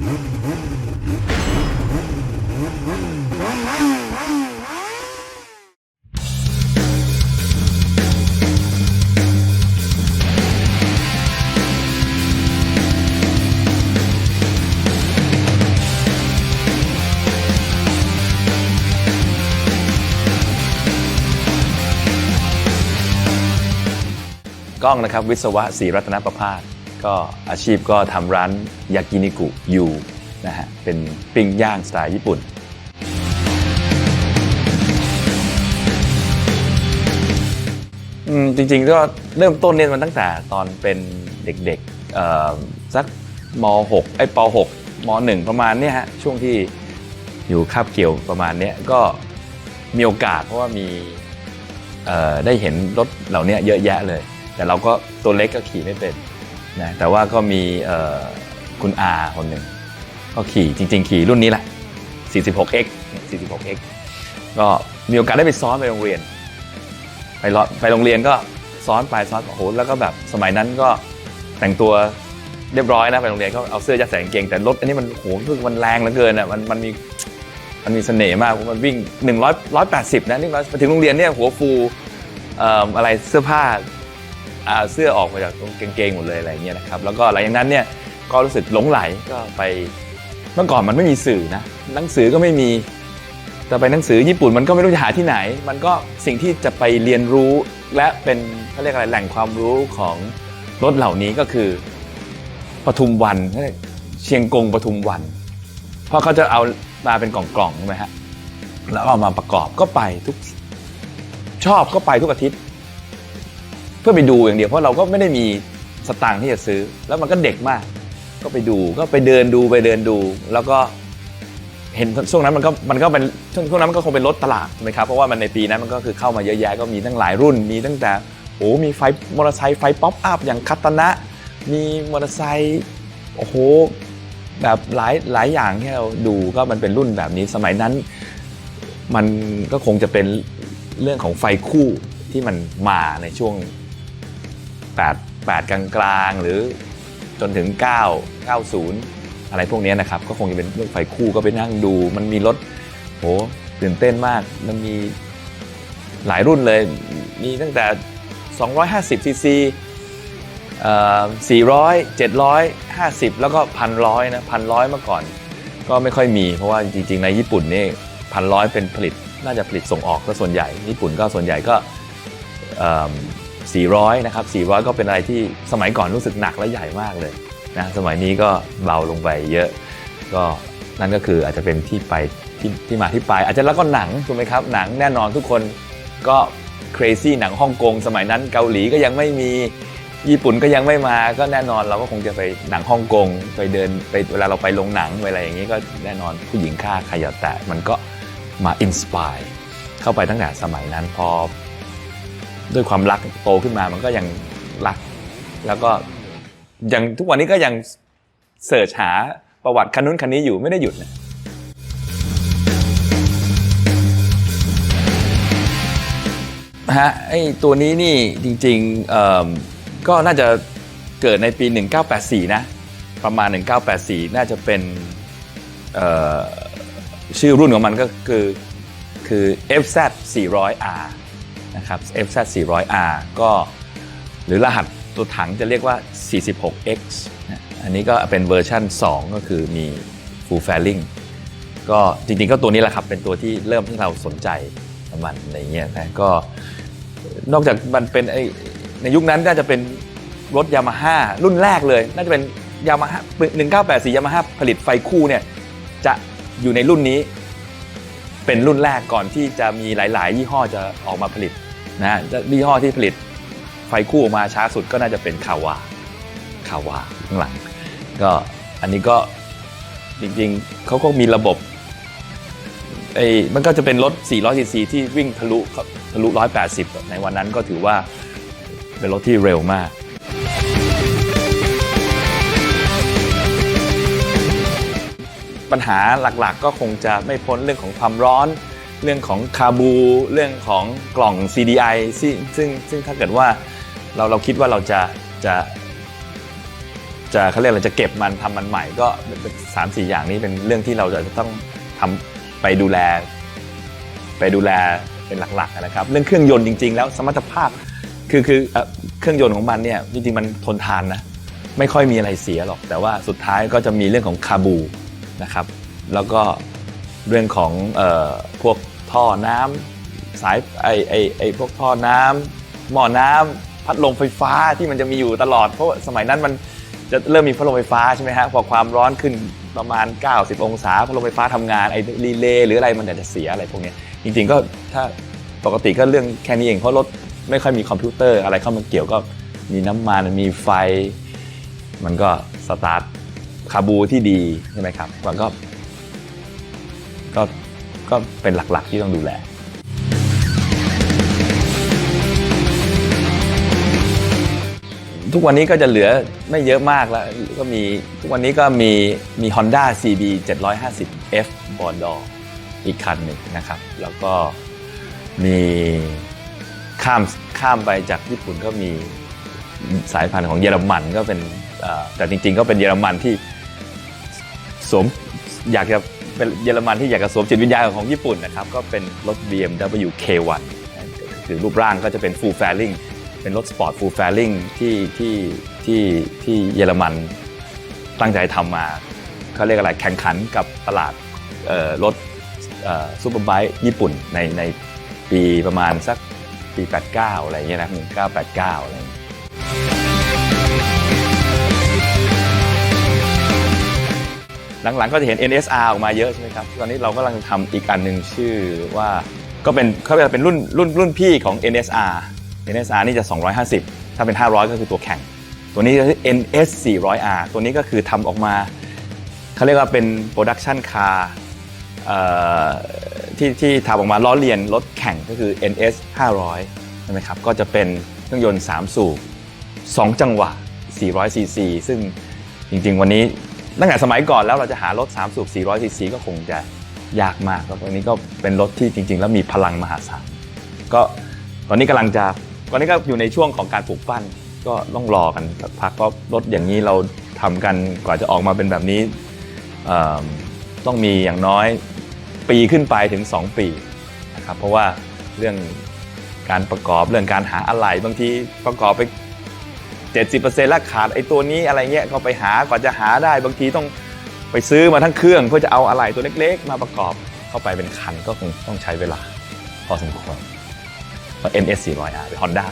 กล้องนะครับวิศวะศรีรัตนประภาส ก็อาชีพก็ทำร้านยากินิกุอยู่นะฮะเป็นปิ้งย่างสไตล์ญี่ปุ่น จริงๆก็เริ่มต้นเนี่ยมันตั้งแต่ตอนเป็นเด็กๆเอ่อสักม .6 ไอ้ป .6 ม .1 ประมาณเนี้ยฮะช่วงที่อยู่คาบเกี่ยวประมาณเนี้ยก็มีโอกาสเพราะว่ามีได้เห็นรถเหล่านี้เยอะแยะเลย แต่เราก็ตัวเล็กก็ขี่ไม่เป็น นะแต่ว่าก็มีคุณอาคนหนึ่งก็ขี่จริง ๆ ขี่รุ่นนี้แหละ 46x 46x ก็มีโอกาสได้ไปซ้อนไปโรงเรียน ไปรอไปโรงเรียนก็ซ้อนไปซ้อนโอ้โหแล้วก็แบบสมัยนั้นก็แต่งตัวเรียบร้อยนะไปโรงเรียนก็เอาเสื้อยัดใส่กางเกงแต่รถอันนี้มันโอ้โหมันแรงเหลือเกินอะมันมันมีมันมีเสน่ห์มากมันวิ่ง100 180นะนี่ไปถึงโรงเรียนเนี่ยหัวฟูอะไรเสื้อผ้า เสื้อออกมาจากตรงกางเกงหมดเลยอะไรเงี้ยนะครับแล้วก็หลังจากนั้นเนี่ยก็รู้สึกหลงไหลก็ไปเมื่อก่อนมันไม่มีสื่อนะหนังสือก็ไม่มีแต่ไปหนังสือญี่ปุ่นมันก็ไม่รู้จะหาที่ไหน มันก็สิ่งที่จะไปเรียนรู้และเป็นเขาเรียกอะไรแหล่งความรู้ของรถเหล่านี้ก็คือปทุมวันเชียงกงปทุมวัน เพราะเขาจะเอามาเป็นกล่องๆใช่ไหมฮะแล้วเอามาประกอบก็ไปทุกชอบก็ไปทุกอาทิตย์ เพื่อไปดูอย่างเดียวเพราะเราก็ไม่ได้มีสตางค์ที่จะซื้อ แล้วมันก็เด็กมาก ก็ไปดูก็ไปเดินดูไปเดินดู แล้วก็เห็นช่วงนั้นมันก็มันก็เป็นช่วงนั้นมันก็คงเป็นรถตลาดใช่ไหมครับเพราะว่ามันในปีนั้นมันก็คือเข้ามาเยอะแยะก็มีตั้งหลายรุ่นมีตั้งแต่โอ้มีไฟมอเตอร์ไซค์ไฟป๊อปอัพอย่างคัตตนะ มีมอเตอร์ไซค์โอ้โหแบบหลายหลายอย่างที่เราดูก็มันเป็นรุ่นแบบนี้สมัยนั้น มันก็คงจะเป็นเรื่องของไฟคู่ที่มันมาในช่วง 8 8กลางกลางๆ หรือจนถึง 9 90 อะไรพวกนี้นะครับ ก็คงจะเป็นเรื่องไฟคู่ก็ไปนั่งดู มันมีรถโหตื่นเต้นมาก มันมีหลายรุ่นเลย มีตั้งแต่ 250ซีซีเอ่อ400 50 แล้วก็พันร้อยนะพันร้อยเมื่อก่อน ก็ไม่ค่อยมีเพราะว่าจริงๆ ในญี่ปุ่นนี่พันร้อยเป็นผลิตน่าจะผลิตส่งออกก็ส่วนใหญ่ ญี่ปุ่นก็ส่วนใหญ่ก็ 400 นะครับ 400 ก็เป็นอะไรที่สมัยก่อนรู้สึกหนักและใหญ่มากเลยนะสมัยนี้ก็เบาลงไปเยอะ ก็นั่นก็คืออาจจะเป็นที่ไปที่ที่มาที่ไป อาจจะแล้วก็หนังถูกไหมครับหนังแน่นอนทุกคนก็ crazy หนังฮ่องกงสมัยนั้นเกาหลีก็ยังไม่มีญี่ปุ่นก็ยังไม่มาก็แน่นอนเราก็คงจะไปหนังฮ่องกงไปเดินไปเวลาเราไปโรงหนังไปอะไรอย่างนี้ก็แน่นอนผู้หญิงฆ่าใครอย่าแตะมันก็มาอินสปายเข้าไปตั้งแต่สมัยนั้นพอ ด้วยความรักโตขึ้นมามันก็ยังรัก แล้วก็ยังทุกวันนี้ก็ยังเสิร์ชหาประวัติคันนู้นคันนี้อยู่ไม่ได้หยุดนะฮะไอตัวนี้นี่จริงๆก็น่าจะเกิดในปี 1984 นะ ประมาณ 1984 น่าจะเป็นชื่อรุ่นของมันก็คือคือ FZ 400R นะครับ FZ 400R ก็หรือรหัสตัวถังจะเรียกว่า 46X อันนี้ก็เป็นเวอร์ชัน2 ก็คือมี full fairing ก็จริงๆก็ตัวนี้แหละครับ เป็นตัวที่เริ่มที่เราสนใจมันอะไรเงี้ยนะก็นอกจากมันเป็นไอในยุคนั้นน่าจะเป็นรถยามาฮ่ารุ่นแรกเลย น่าจะเป็นยามาฮ่า1984ยามาฮ่าผลิตไฟคู่เนี่ยจะอยู่ในรุ่นนี้ เป็นรุ่นแรกก่อนที่จะมีหลาย ๆ ยี่ห้อจะออกมาผลิตนะฮะยี่ห้อที่ผลิตไฟคู่ออกมาช้าสุดก็น่าจะเป็นคาวาคาวาข้างหลัง ก็อันนี้ก็จริง ๆเขาก็มีระบบไอ้มันก็จะเป็นรถ 400 ซีซีที่วิ่งทะลุทะลุ 180 ในวันนั้นก็ถือว่าเป็นรถที่เร็วมาก ปัญหาหลักๆ ก็คงจะไม่พ้นเรื่องของความร้อน เรื่องของคาบู เรื่องของกล่อง CDI ซึ่งซึ่งซึ่งถ้าเกิดว่าเราเราคิดว่าเราจะจะจะเขาเรียกอะไรจะเก็บมันทำมันใหม่ก็สามสี่อย่างนี้เป็นเรื่องที่เราจะต้องทำไปดูแล ไปดูแลเป็นหลักๆนะครับ เรื่องเครื่องยนต์จริง ๆ แล้วสมรรถภาพคือคือเอเครื่องยนต์ของมันเนี่ยจริงๆมันทนทานนะไม่ค่อยมีอะไรเสียหรอก แต่ว่าสุดท้ายก็จะมีเรื่องของคาบู นะครับ แล้วก็เรื่องของออพวกท่อน้ำสายไอไอไอพวกท่อน้ำหม้อน้ำพัดลมไฟฟ้าที่มันจะมีอยู่ตลอด เพราะสมัยนั้นมันจะเริ่มมีพัดลมไฟฟ้าใช่ไหมฮะพอความร้อนขึ้นประมาณ 90 องศาพัดลมไฟฟ้าทำงานไอรีเลย์หรืออะไรมันอาจจะเสียอะไรพวกนี้จริงๆก็ถ้าปกติก็เรื่องแค่นี้เองเพราะรถไม่ค่อยมีคอมพิวเตอร์อะไรเข้ามาเกี่ยวก็มีน้ำมันมีไฟ มันก็สตาร์ท คาบูที่ดีใช่ไหมครับมันก็ก็ก็เป็นหลักๆที่ต้องดูแลทุกวันนี้ก็จะเหลือไม่เยอะมากแล้วก็มีทุกวันนี้ก็มีมี Honda CB 750 F b o r d o r อีกคันหนึ่งนะครับ แล้วก็มีข้ามข้ามไปจากญี่ปุ่นก็มีสายพันธุ์ของเยอรมันก็เป็นแต่จริงๆ ก็เป็นเยอรมันที่ สวมอยากจะเป็นเยอรมันที่อยากจะสวมจิตวิญญาณของญี่ปุ่นนะครับก็เป็นรถ BMW K1 คือรูปร่างก็จะเป็น full fairing เป็นรถสปอร์ต full fairing ที่ที่ที่ที่เยอรมันตั้งใจทำมาเขาเรียกอะไรแข่งขันกับตลาดรถซูเปอร์ไบค์ญี่ปุ่นในในปีประมาณสักปี 89 อะไรเงี้ยนะ1989 อะไรเงี้ย หลังๆก็จะเห็น NSR ออกมาเยอะใช่ไหมครับ ตอนนี้เรากำลังทำอีกอันหนึ่งชื่อว่าก็เป็นเขาเรียกว่าเป็นรุ่นรุ่นรุ่นพี่ของ NSR NSR นี่จะ 250 ถ้าเป็น 500 ก็คือตัวแข่ง ตัวนี้ก็คือ NS 400R ตัวนี้ก็คือทำออกมาเขาเรียกว่าเป็นโปรดักชันคาร์ที่ที่ทำออกมาล้อเลียนรถแข่งก็คือ NS 500ใช่ไหมครับ ก็จะเป็นเครื่องยนต์ 3 สูบ 2 จังหวะ 400 cc ซึ่งจริงๆ วันนี้ ตั้งแต่สมัยก่อนแล้วเราจะหารถ 3 สูบ 400 cc ก็คงจะยากมากแล้ววันนี้ก็เป็นรถที่จริง ๆ แล้วมีพลังมหาศาลก็ตอนนี้กำลังจะตอนนี้ก็อยู่ในช่วงของการปลูกปั้นก็ต้องรอกันสักพักเพราะรถอย่างนี้เราทำกันกว่าจะออกมาเป็นแบบนี้ต้องมีอย่างน้อยปีขึ้นไปถึง 2 ปีนะครับเพราะว่าเรื่องการประกอบเรื่องการหาอะไหล่บางทีประกอบไป 70%แล้วขาดไอ้ตัวนี้อะไรเงี้ยก็ไปหากว่าจะหาได้บางทีต้องไปซื้อมาทั้งเครื่องเพื่อจะเอาอะไหล่ตัวเล็กๆ มาประกอบเข้าไปเป็นคันก็คงต้องใช้เวลาพอสมควร MS 400R เป็น Honda